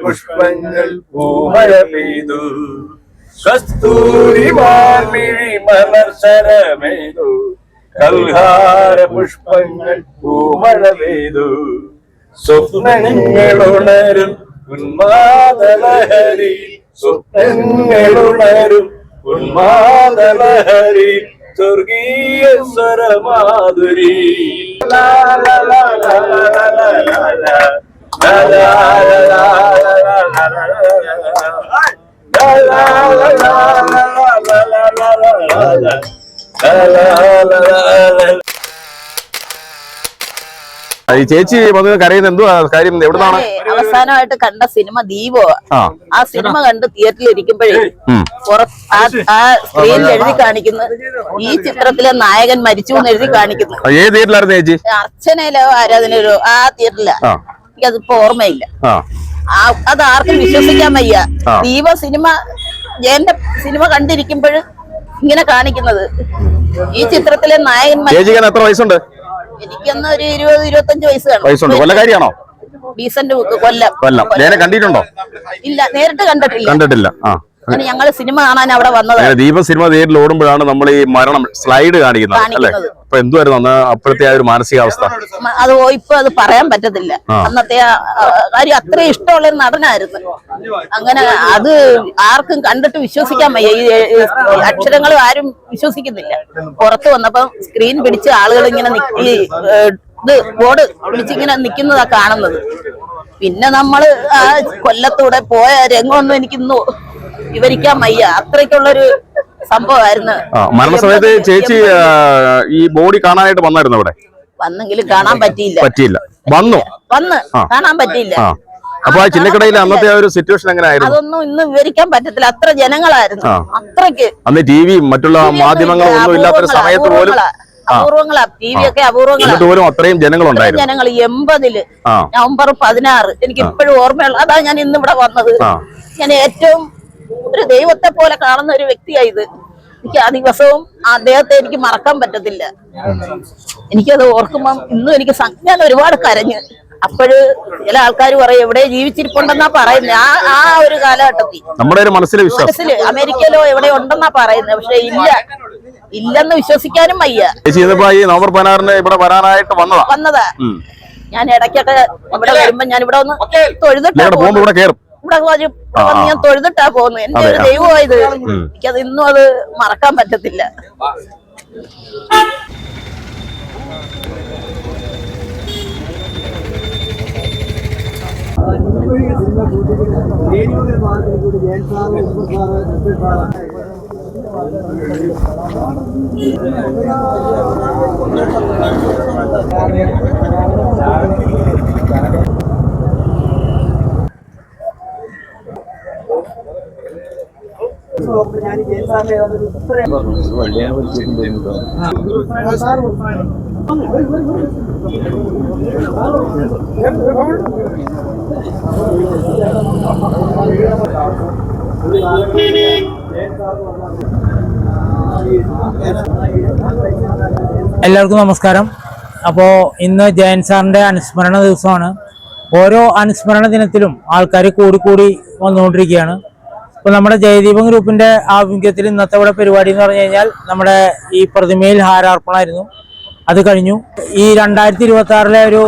പുഷ്പങ്ങൾ പൂമഴ പെയ്തു കസ്തൂരി വാർമിഴി മനർശരമേതു കൽഹാര പുഷ്പങ്ങൾ പൂമഴ പെയ്തു സ്വപ്നങ്ങൾ ഉണരും ഉന്മാദലഹരി സ്വപ്നങ്ങൾ ഉണരും ഉന്മാദലഹരി സ്വർഗീയ സ്വരമാധുരി ലാ ലാ ലാ ലാ. ലാ ലാ ഈ ചേച്ചി വന്ന് കരയുന്ന എന്തുവാ? കാര്യം എവിടുന്നാണ്? അവസാനമായിട്ട് കണ്ട സിനിമ ദീപോ. ആ. സിനിമ കണ്ട് തിയേറ്ററിൽ ഇരിക്കുമ്പോഴേ. ആ സ്ക്രീനിൽ എഴുതി കാണിക്കുന്നു ഈ ചിത്രത്തിലെ നായകൻ മരിച്ചു എന്ന് എഴുതി കാണിക്കുന്നു. ഏത് തിയേറ്ററിലായിരുന്നു ചേച്ചി? അർച്ചനയിലോ ആരാധനയിലോ? ആ തിയേറ്ററിലാ. എനിക്കതിപ്പോ ഓർമ്മയില്ല. അത് ആർക്കും വിശ്വസിക്കാൻ വയ്യ. ദീപ സിനിമ ജയന്റെ സിനിമ കണ്ടിരിക്കുമ്പോൾ ഇങ്ങനെ കാണിക്കുന്നത്. ഈ ചിത്രത്തിലെ നായകന്മാർ എത്ര വയസ്സുണ്ട്? എനിക്കൊന്ന് ഒരു ഇരുപത് ഇരുപത്തഞ്ച് വയസ്സ് വയസ്സുണ്ട്. കൊല്ലക്കാരിയാണോ ഡീസന്റ് ബുക്ക് കൊല്ലം. കൊല്ലം കണ്ടിട്ടുണ്ടോ? ഇല്ല നേരിട്ട് കണ്ടിട്ടില്ല. കണ്ടിട്ടില്ല. ആ. അങ്ങനെ ഞങ്ങൾ സിനിമ കാണാൻ അവിടെ വന്നതാണ്. ദീപ സിനിമ തിയേറ്ററിൽ ഓടുമ്പോഴാണ് നമ്മൾ ഈ മരണം സ്ലൈഡ് കാണിക്കുന്നത്. അല്ലേ. അപ്പൊ എന്തുവായിരുന്നു അന്ന് അപ്പോഴത്തെ ആ ഒരു മാനസികാവസ്ഥ? അത് ഇപ്പൊ അത് പറയാൻ പറ്റത്തില്ല. അന്നത്തെ കാര്യം അത്രയും ഇഷ്ടമുള്ള ഒരു നടനായിരുന്നു. അങ്ങനെ അത് ആർക്കും കണ്ടിട്ട് വിശ്വസിക്കാൻ വയ്യ. ഈ അക്ഷരങ്ങളും അക്ഷരങ്ങൾ ആരും വിശ്വസിക്കുന്നില്ല. പുറത്ത് വന്നപ്പോ സ്ക്രീൻ പിടിച്ച് ആളുകൾ ഇങ്ങനെ ഈ ഇത് ബോർഡ് പിടിച്ചിങ്ങനെ നിൽക്കുന്നതാ കാണുന്നത്. പിന്നെ നമ്മൾ ആ കൊല്ലത്തൂടെ പോയ രംഗമൊന്നും എനിക്കിന്ന് വിവരിക്കാൻ വയ്യ. അത്രയ്ക്കുള്ളൊരു സംഭവമായിരുന്നു. മരണസമയത്ത് ചേച്ചി ഈ ബോഡി കാണാനായിട്ട് വന്നായിരുന്നു അവിടെ? വന്നെങ്കിലും കാണാൻ പറ്റിയില്ല. പറ്റിയില്ല. വന്നു? വന്ന് കാണാൻ പറ്റിയില്ല. അപ്പൊ ആ ചിന്നക്കടയിൽ അന്നത്തെ ആ ഒരു സിറ്റുവേഷൻ എങ്ങനെയായിരുന്നു? അതൊന്നും ഇന്ന് വിവരിക്കാൻ പറ്റത്തില്ല. അത്ര ജനങ്ങളായിരുന്നു. അത്രയ്ക്ക് അന്ന് ടി വിയും മറ്റുള്ള മാധ്യമങ്ങളും ഒന്നും ഇല്ലാത്തൊരു സമയത്ത് പോലും അപൂർവങ്ങളാ. ടി വി ഒക്കെ അപൂർവങ്ങളാ. അത്രയും ജനങ്ങളുണ്ടായിരുന്നു. ജനങ്ങൾ എൺപതിൽ നവംബർ പതിനാറ്. എനിക്ക് ഇപ്പോഴും ഓർമ്മയുള്ള അതാ ഞാൻ ഇന്ന് ഇവിടെ വന്നത് ഞാൻ ഏറ്റവും ഒരു ദൈവത്തെ പോലെ കാണുന്ന ഒരു വ്യക്തിയായത് എനിക്ക് ആ ദിവസവും അദ്ദേഹത്തെ എനിക്ക് മറക്കാൻ പറ്റത്തില്ല. എനിക്കത് ഓർക്കുമ്പം ഇന്നും എനിക്ക് ഞാൻ ഒരുപാട് കരഞ്ഞ്. അപ്പോഴ് ചില ആൾക്കാർ പറയും എവിടെ ജീവിച്ചിരിപ്പുണ്ടെന്നാ പറയുന്നത് ആ ആ ഒരു കാലഘട്ടത്തിൽ. നമ്മുടെ ഒരു മനസ്സിലെ വിശ്വാസം. മനസ്സിൽ അമേരിക്കയിലോ എവിടെ ഉണ്ടെന്നാ പറയുന്നത് പക്ഷെ ഇല്ല. ഇല്ലെന്ന് വിശ്വസിക്കാനും വയ്യ. നവംബർ പതിനാറിന് ഇവിടെ വരാനായിട്ട് വന്നതാ. വന്നതാ. ഞാൻ ഇടയ്ക്കൊക്കെ ഇവിടെ വരുമ്പോ ഞാൻ ഇവിടെ ഒന്ന് തൊഴുതിട്ട് ഇവിടെ പോകുമ്പോ പോകുന്നത്. ഇവിടെ കയറും. ഇവിടെ വന്ന് ഞാൻ തൊഴുതിട്ടാ പോകുന്നത്? എന്റെ അതെ, ഒരു. ദൈവമായത്. എനിക്കത് ഇന്നും അത് മറക്കാൻ പറ്റത്തില്ല. എല്ലാവർക്കും നമസ്കാരം. അപ്പോൾ ഇന്ന് ജയൻ സാറിന്റെ അനുസ്മരണ ദിവസമാണ്. ഓരോ അനുസ്മരണ ദിനത്തിലും ആൾക്കാർ കൂടിക്കൂടി വന്നുകൊണ്ടിരിക്കുകയാണ്. ഇപ്പോൾ നമ്മുടെ ജയദീപം ഗ്രൂപ്പിന്റെ ആഭിമുഖ്യത്തിൽ ഇന്നത്തെ ഇവിടെ പരിപാടി എന്ന് പറഞ്ഞു കഴിഞ്ഞാൽ നമ്മുടെ ഈ പ്രതിമയിൽ ഹാരാർപ്പണമായിരുന്നു. അത് കഴിഞ്ഞു. ഈ രണ്ടായിരത്തി ഇരുപത്തി ആറിലെ ഒരു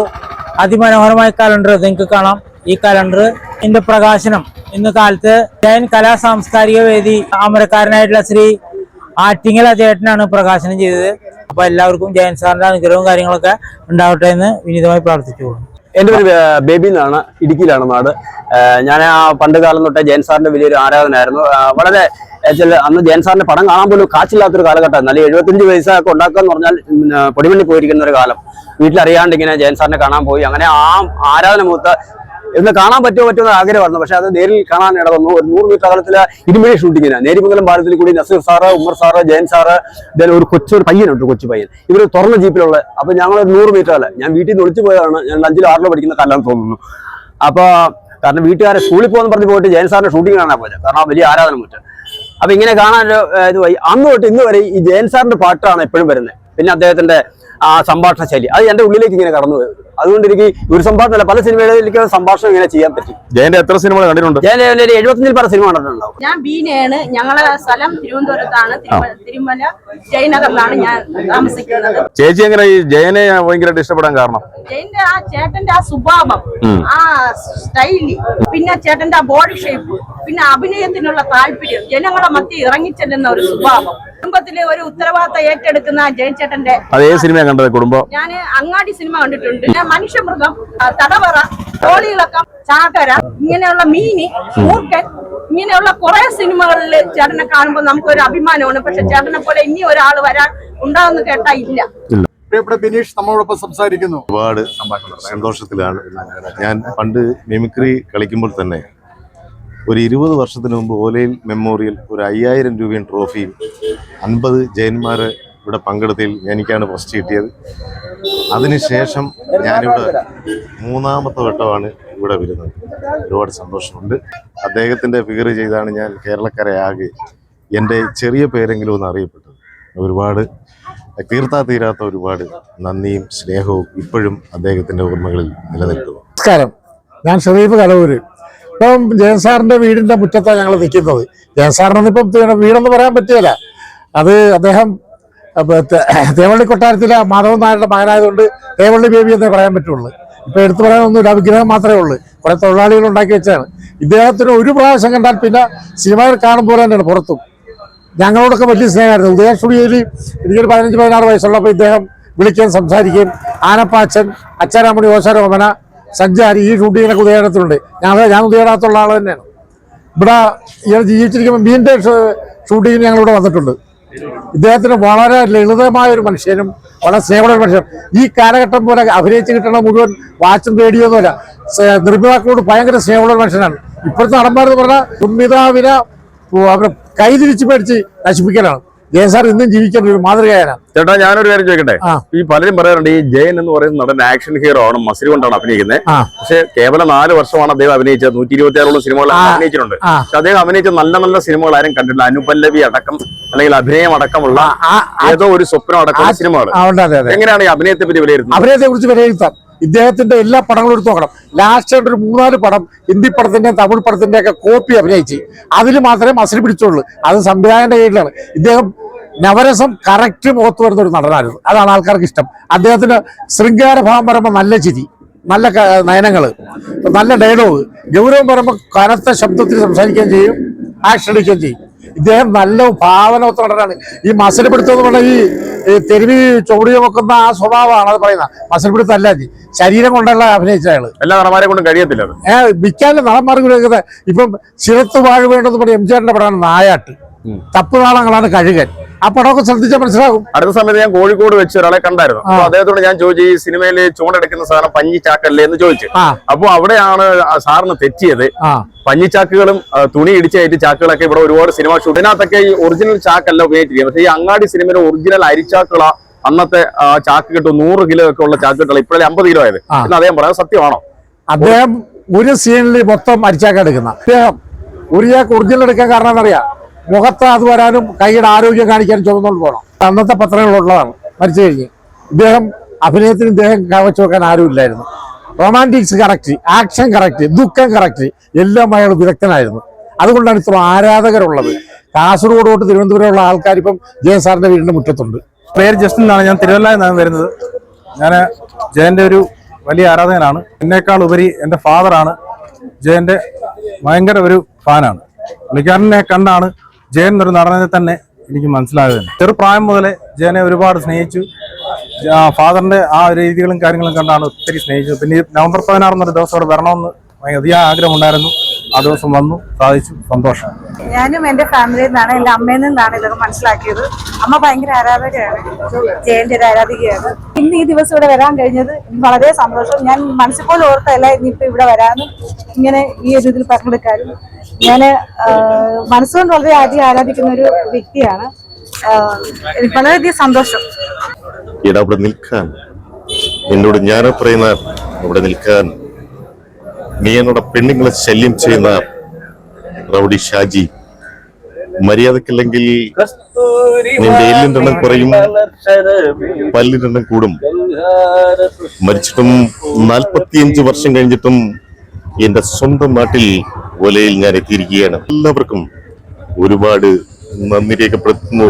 അതിമനോഹരമായ കലണ്ടർ നിങ്ങൾക്ക് കാണാം. ഈ കലണ്ടർ ഇതിന്റെ പ്രകാശനം ഇന്ന് കാലത്ത് ജയൻ കലാ സാംസ്കാരിക വേദി അമരക്കാരനായിട്ടുള്ള ശ്രീ ആറ്റിങ്ങൽ അദ്ദേഹത്തിനാണ് പ്രകാശനം ചെയ്തത്. അപ്പൊ എല്ലാവർക്കും ജയൻ സാറിന്റെ അനുഗ്രഹവും കാര്യങ്ങളൊക്കെ ഉണ്ടാവട്ടെ എന്ന് വിനീതമായി പ്രാർത്ഥിച്ചു എന്റെ പേര് ബേബി എന്നാണ് ഇടുക്കിയിലാണ് നാട്. ഞാൻ ആ പണ്ട് കാലം തൊട്ടേ ജയൻ സാറിന്റെ വലിയൊരു ആരാധനയായിരുന്നു. വളരെ ചില അന്ന് ജയൻ സാറിന്റെ പടം കാണാൻ പോലും കാച്ചില്ലാത്തൊരു കാലഘട്ടം നല്ല എഴുപത്തഞ്ച് വയസ്സൊക്കെ ഉണ്ടാക്കുക എന്ന് പറഞ്ഞാൽ പൊടിമണ്ണി പോയിരിക്കുന്ന ഒരു കാലം. വീട്ടിലറിയാണ്ട് ഇങ്ങനെ ജയൻ സാറിനെ കാണാൻ പോയി. അങ്ങനെ ആ ആരാധന മൂത്ത് ഇന്ന് കാണാൻ പറ്റുമോ പറ്റുമോ എന്ന് ആഗ്രഹമായിരുന്നു പക്ഷെ അത് നേരിൽ കാണാൻ ഇട വന്നു ഒരു നൂറ് മീറ്റർ അകലത്തിൽ ഇരുമിഴി ഷൂട്ടിങ്ങിന് നേരിമംഗലം പാലത്തിൽ കൂടി Nazir sir Ummer sir Jayan sir then ഒരു കൊച്ചു ഒരു പയ്യനുണ്ട് കൊച്ചു പയ്യൻ. ഇവർ തുറന്ന ജീപ്പിലുള്ള അപ്പൊ ഞങ്ങൾ ഒരു നൂറ് മീറ്റർ അല്ല ഞാൻ വീട്ടിൽ നിന്ന് ഒളിച്ചു പോയതാണ്. ഞാൻ അഞ്ചിലോ ആറിലോ പഠിക്കുന്ന കല്ലാന്ന് തോന്നുന്നു. അപ്പൊ കാരണം വീട്ടുകാരെ സ്കൂളിൽ പോകുന്ന പറഞ്ഞ് പോയിട്ട് ജയൻ സാറിന്റെ ഷൂട്ടിംഗ് കാണാൻ പോയത്. കാരണം വലിയ ആരാധന മുറ്റ അപ്പൊ ഇങ്ങനെ കാണാൻ ഇത് അന്ന് തൊട്ട് ഇന്ന് വരെ ഈ ജയൻ സാറിന്റെ പാട്ടാണ് എപ്പോഴും വരുന്നത്. പിന്നെ അദ്ദേഹത്തിന്റെ ആ സംഭാഷണ ശൈലി. അത് എന്റെ ഉള്ളിലേക്ക് ഇങ്ങനെ കടന്നു അതുകൊണ്ട് എനിക്ക് ഒരു സംഭാഷണം അല്ല പല സിനിമകളിലേക്ക് സംഭാഷണം ഇങ്ങനെ ചെയ്യാൻ പറ്റി. ജയന്റെ എത്ര സിനിമകൾ കണ്ടിട്ടുണ്ട്? ഞാൻ ഒരു എഴുപത്തഞ്ചിൽ പല സിനിമ കണ്ടിട്ടുണ്ടാവും. ഞാൻ ബീനയാണ്. ഞങ്ങളെ സ്ഥലം തിരുവനന്തപുരത്താണ്. തിരുമ- തിരുമല ജയനഗറിലാണ് ഞാൻ താമസിക്കുന്നത്. ചേച്ചി എങ്ങനെ ഈ ജയനെ ഭയങ്കരമായിട്ട് ഇഷ്ടപ്പെടാൻ കാരണം? ജയന്റെ ആ ചേട്ടന്റെ ആ സ്വഭാവം ആ സ്റ്റൈലി പിന്നെ ചേട്ടന്റെ ആ ബോഡി ഷേപ്പ് പിന്നെ അഭിനയത്തിനുള്ള താല്പര്യം ജനങ്ങളെ മത്തി ഇറങ്ങിച്ചെല്ലുന്ന ഒരു സ്വഭാവം. കുടുംബത്തിലെ ഒരു ഉത്തരവാദിത്തം ഏറ്റെടുക്കുന്ന ജയചേട്ടന്റെ അതേ സിനിമ കണ്ടത് കുടുംബം? ഞാൻ അങ്ങാടി സിനിമ കണ്ടിട്ടുണ്ട്. ഞാൻ മനുഷ്യമൃഗം തടവറ കോളിയിളക്കം ചാകര ഇങ്ങനെയുള്ള മീനി മൂർക്കൻ ഇങ്ങനെയുള്ള കുറെ സിനിമകളിൽ ചേട്ടനെ കാണുമ്പോൾ നമുക്കൊരു അഭിമാനമാണ്. പക്ഷെ ചേട്ടനെ പോലെ ഇനി ഒരാൾ വരാൻ ഉണ്ടാവുന്ന കേട്ടാ ഇല്ല. പ്രിയപ്പെട്ട ബിനീഷ് നമ്മളോടൊപ്പം സംസാരിക്കുന്നു. ഒരുപാട് സന്തോഷത്തിലാണ് ഞാൻ പണ്ട് മിമിക്രി കളിക്കുമ്പോൾ തന്നെ ഒരു ഇരുപത് വർഷത്തിന് മുമ്പ് ഓലയിൽ മെമ്മോറിയൽ ഒരു അയ്യായിരം രൂപയും ട്രോഫിയും അൻപത് ജയന്മാർ ഇവിടെ പങ്കെടുത്തതിൽ എനിക്കാണ് ഫസ്റ്റ് കിട്ടിയത്. അതിനുശേഷം ഞാനിവിടെ മൂന്നാമത്തെ വട്ടമാണ് ഇവിടെ വരുന്നത്. ഒരുപാട് സന്തോഷമുണ്ട്. അദ്ദേഹത്തിന്റെ ഫിഗർ ചെയ്താണ് ഞാൻ കേരളക്കരയാകെ എന്റെ ചെറിയ പേരെങ്കിലും ഒന്ന് അറിയപ്പെട്ടത്. ഒരുപാട് തീർത്താ തീരാത്ത ഒരുപാട് നന്ദിയും സ്നേഹവും ഇപ്പോഴും അദ്ദേഹത്തിന്റെ ഓർമ്മകളിൽ നിലനിൽക്കുന്നു. നമസ്കാരം. ഞാൻ ഷെറീഫ് കലവൂര് ഇപ്പം ജയൻ സാറിന്റെ വീടിന്റെ മുറ്റത്താണ് ഞങ്ങൾ നിൽക്കുന്നത് ജയൻ സാറിനൊന്നും ഇപ്പം വീടൊന്നും പറയാൻ പറ്റിയല്ല. അത് അദ്ദേഹം തേവള്ളി കൊട്ടാരത്തിലെ മാധവൻ നായരുടെ മകനായതുകൊണ്ട് തേവള്ളി ബേബി എന്നേ പറയാൻ പറ്റുള്ളൂ. ഇപ്പൊ എടുത്തു പറയാനൊന്നും വിഗ്രഹം മാത്രമേ ഉള്ളൂ. കുറെ തൊഴിലാളികൾ ഉണ്ടാക്കി വെച്ചാണ്. ഇദ്ദേഹത്തിന് ഒരു പ്രാവശ്യം കണ്ടാൽ പിന്നെ സിനിമയിൽ കാണുമ്പോൾ തന്നെയാണ് പുറത്തും. ഞങ്ങളോടൊക്കെ വലിയ സ്നേഹമായിരുന്നു. ഉദയ സ്റ്റുഡിയോയിൽ എനിക്കൊരു പതിനഞ്ച് പതിനാറ് വയസ്സുള്ളപ്പോൾ ഇദ്ദേഹം വിളിക്കുകയും സംസാരിക്കുകയും ആനപ്പാച്ചൻ അച്ചാരാമണി ഓശാരോമന സഞ്ചാരി ഈ ഷൂട്ടിങ്ങിനൊക്കെ ഉദയനത്തിലുണ്ട് ഞാൻ ഞാൻ ഉദയനകത്തുള്ള ആൾ തന്നെയാണ്. ഇവിടെ ഇയാൾ ജീവിച്ചിരിക്കുമ്പോൾ മീന്റെ ഷൂട്ടിങ്ങിന് ഞങ്ങളിവിടെ വന്നിട്ടുണ്ട്. ഇദ്ദേഹത്തിന് വളരെ ലളിതമായ ഒരു മനുഷ്യനും വളരെ സ്നേഹമുള്ള ഒരു മനുഷ്യൻ ഈ കാലഘട്ടം പോലെ അഭിനയിച്ച് കിട്ടണ മുഴുവൻ വാച്ചും റേഡിയോ ഒന്നുമല്ല. നിർമ്മിതാക്കളോട് ഭയങ്കര സ്നേഹമുള്ള ഒരു മനുഷ്യനാണ്. ഇപ്പോഴത്തെ നടന്മാരെന്ന് പറഞ്ഞാൽ നിർമ്മിതാവിനെ അവരെ കൈതിരിച്ച് മേടിച്ച് നശിപ്പിക്കലാണ്. ജയൻ സാർ ഇന്നും ജീവിക്കുന്ന ഒരു മാതൃകയാണ് ചേട്ടാ ഞാനൊരു കാര്യം ചോദിക്കട്ടെ? ഈ പലരും പറയാറുണ്ട് ഈ ജയൻ എന്ന് പറയുന്ന നടൻ ആക്ഷൻ ഹീറോ ആണ് മസിൽ കൊണ്ടാണ് അഭിനയിക്കുന്നത്. പക്ഷേ കേവലം നാല് വർഷമാണ് അദ്ദേഹം അഭിനയിച്ചത്. നൂറ്റി ഇരുപത്തി ആറോളം സിനിമകൾ അഭിനയിച്ചിട്ടുണ്ട് പക്ഷെ അദ്ദേഹം അഭിനയിച്ച നല്ല നല്ല സിനിമകൾ ആരും കണ്ടിട്ടില്ല. അനുപല്ലവി അടക്കം അല്ലെങ്കിൽ അഭിനയം അടക്കമുള്ള ഏതോ ഒരു സ്വപ്നം അടക്കമുള്ള സിനിമകൾ. എങ്ങനെയാണ് ഈ അഭിനയത്തെ പറ്റി വിലയിരുത്തുന്നത്? അഭിനയത്തെ കുറിച്ച് വിലയിരുത്താം. ഇദ്ദേഹത്തിന്റെ എല്ലാ പടങ്ങളും എടുത്തു നോക്കണം. ലാസ്റ്റ് ഒരു മൂന്നാൽ പടം ഹിന്ദി പടത്തിന്റെ തമിഴ് പടത്തിന്റെ ഒക്കെ കോപ്പി അഭിനയിച്ച്. അതിൽ മാത്രമേ മസിൽ പിടിച്ചുള്ളൂ. അത് സംവിധായകന്റെ കീഴിലാണ് ഇദ്ദേഹം നവരസം കറക്റ്റ് മുഖത്ത് വരുന്ന ഒരു നടനായിരുന്നു. അതാണ് ആൾക്കാർക്ക് ഇഷ്ടം. അദ്ദേഹത്തിന് ശൃംഗാരഭാവം പറയുമ്പോൾ നല്ല ചിരി നല്ല നയനങ്ങൾ നല്ല ഡയലോഗ് ഗൗരവം പറയുമ്പോൾ കനത്ത ശബ്ദത്തിൽ സംസാരിക്കുകയും ചെയ്യും ആക്ഷൻ എടുക്കുകയും ചെയ്യും. ഇദ്ദേഹം നല്ല ഭാവനവത്ത നടനാണ്. ഈ മസിൽ പിടുത്തം എന്ന് പറഞ്ഞാൽ ഈ തെരുവി ചുവടി വെക്കുന്ന ആ സ്വഭാവമാണ് അത് പറയുന്നത്. മസിൽ പിടുത്തം അല്ല. ശരീരം കൊണ്ടുള്ള അഭിനയിച്ച അയാൾ എല്ലാ നടന്മാരെ കൊണ്ടും കഴിയത്തില്ല ഏഹ് വിൽക്കാനും നടന്മാർക്ക് കൊടുക്കുന്നത് ഇപ്പം ശിരത്ത് വാഴ വേണ്ടെന്ന് പറഞ്ഞ എം ജിആറിന്റെ പടമാണ് നായാട്ട്. തപ്പ് നാളങ്ങളാണ് കഴുകൻ. ആ പടമൊക്കെ ശ്രദ്ധിച്ചാൽ മനസ്സിലാകും. അടുത്ത സമയത്ത് ഞാൻ കോഴിക്കോട് വെച്ച് ഒരാളെ കണ്ടായിരുന്നു. അപ്പൊ അദ്ദേഹത്തോട് ഞാൻ ചോദിച്ചു ഈ സിനിമയിൽ ചൂണ്ടെടുക്കുന്ന സാധനം പഞ്ഞിച്ചാക്കല്ലേ? എന്ന് ചോദിച്ചു. അപ്പൊ അവിടെയാണ് സാറിന് തെറ്റിയത്. പഞ്ഞിച്ചാക്കുകളും തുണി ഇടിച്ചേറ്റ് ചാക്കുകളൊക്കെ ഇവിടെ ഒരുപാട് സിനിമ ഷൂട്ടിനകത്തൊക്കെ ഈ ഒറിജിനൽ ചാക്കല്ല ഉപയോഗിച്ചിരിക്കുന്നത്. പക്ഷേ ഈ അങ്ങാടി സിനിമയിലെ ഒറിജിനൽ അരിച്ചാക്കുകള അന്നത്തെ ആ, ചാക്ക് കിട്ടും നൂറ് കിലോ ഒക്കെ ഉള്ള ചാക്ക് കിട്ടും ഇപ്പോഴേ അമ്പത് കിലോ ആയത്. എന്ന് അദ്ദേഹം പറയാം സത്യമാണോ? അദ്ദേഹം ഒരു സീനിൽ മൊത്തം അരിച്ചാക്ക എടുക്കുന്ന. അദ്ദേഹം ഒരു ചാക്ക് ഒറിജിനൽ എടുക്കാൻ കാരണം എന്നറിയാം മുഖത്ത് അത് വരാനും കൈയുടെ ആരോഗ്യം കാണിക്കാനും ചുമന്നുകൊണ്ട് പോകണം. അന്നത്തെ പത്രങ്ങളുള്ളതാണ് മരിച്ചു കഴിഞ്ഞ്. ഇദ്ദേഹം അഭിനയത്തിന് ഇദ്ദേഹം കവച്ചു വെക്കാൻ ആരുമില്ലായിരുന്നു റൊമാന്റിക്സ് കറക്റ്റ് ആക്ഷൻ കറക്റ്റ് ദുഃഖം കറക്റ്റ് എല്ലാം അയാൾ വിദഗ്ധനായിരുന്നു. അതുകൊണ്ടാണ് ഇത്ര ആരാധകരുള്ളത്. കാസർഗോഡ് തൊട്ട് തിരുവനന്തപുരമുള്ള ആൾക്കാർ ഇപ്പം ജയൻ സാറിന്റെ വീടിന്റെ മുറ്റത്തുണ്ട്. പേര് ജസ്റ്റിൻ എന്നാണ് ഞാൻ തിരുവല്ല എന്നാണ് വരുന്നത്. ഞാൻ ജയന്റെ ഒരു വലിയ ആരാധകനാണ്. എന്നേക്കാൾ ഉപരി എന്റെ ഫാദറാണ് ജയന്റെ ഭയങ്കര ഒരു ഫാനാണ് പുള്ളിക്കാരനെ കണ്ടാണ് ജയൻ എന്നൊരു നടനെ തന്നെ എനിക്ക് മനസ്സിലായത്. ചെറുപ്രായം മുതലേ ജയനെ ഒരുപാട് സ്നേഹിച്ചു. ഫാദറിന്റെ ആ രീതികളും കാര്യങ്ങളും കണ്ടാണ് ഒത്തിരി സ്നേഹിച്ചത്. പിന്നെ നവംബർ നവംബർ പതിനാറെന്നൊരു ദിവസം അവിടെ വരണമെന്ന് അധികം ആഗ്രഹമുണ്ടായിരുന്നു. ആ ദിവസം വന്നു സാധിച്ചു സന്തോഷം. ഞാനും എന്റെ ഫാമിലിയിൽ നിന്നാണ് എന്റെ അമ്മയിൽ നിന്നാണ് ഇതൊക്കെ മനസ്സിലാക്കിയത്. അമ്മ ഭയങ്കര ആരാധകയാണ് ജയന്റെ ഒരു ആരാധികയാണ്. ഇന്ന് ഈ ദിവസം ഇവിടെ വരാൻ കഴിഞ്ഞത് വളരെ സന്തോഷം. ഞാൻ മനസ്സിൽ പോലും ഓർത്തല്ല ഇനിയിപ്പോ ഇവിടെ വരാനും ഇങ്ങനെ ഈ ഒരു ഇതിൽ പങ്കെടുക്കാനും. ഞാൻ മനസ്സുകൊണ്ട് വളരെ അധികം ആരാധിക്കുന്ന ഒരു വ്യക്തിയാണ്. വളരെയധികം സന്തോഷം. ഇവിടെ നിൽക്കാൻ. എന്നോട് ഞാൻ പറയുന്ന അവിടെ നിൽക്കാൻ. നീ എന്നോട് പെണ്ണുങ്ങളെ ശല്യം ചെയ്യുന്ന റൗഡി ഷാജി മര്യാദക്കില്ലെങ്കിൽ നിന്റെ എല്ലിന്റെ എണ്ണം കുറയും പല്ലിന്റെ എണ്ണം കൂടും. മരിച്ചിട്ടും നാൽപ്പത്തിയഞ്ച് വർഷം കഴിഞ്ഞിട്ടും എന്റെ സ്വന്തം നാട്ടിൽ ഒലയിൽ ഞാൻ എത്തിയിരിക്കുകയാണ്. എല്ലാവർക്കും ഒരുപാട് നന്ദി രേഖപ്പെടുത്തുന്നു.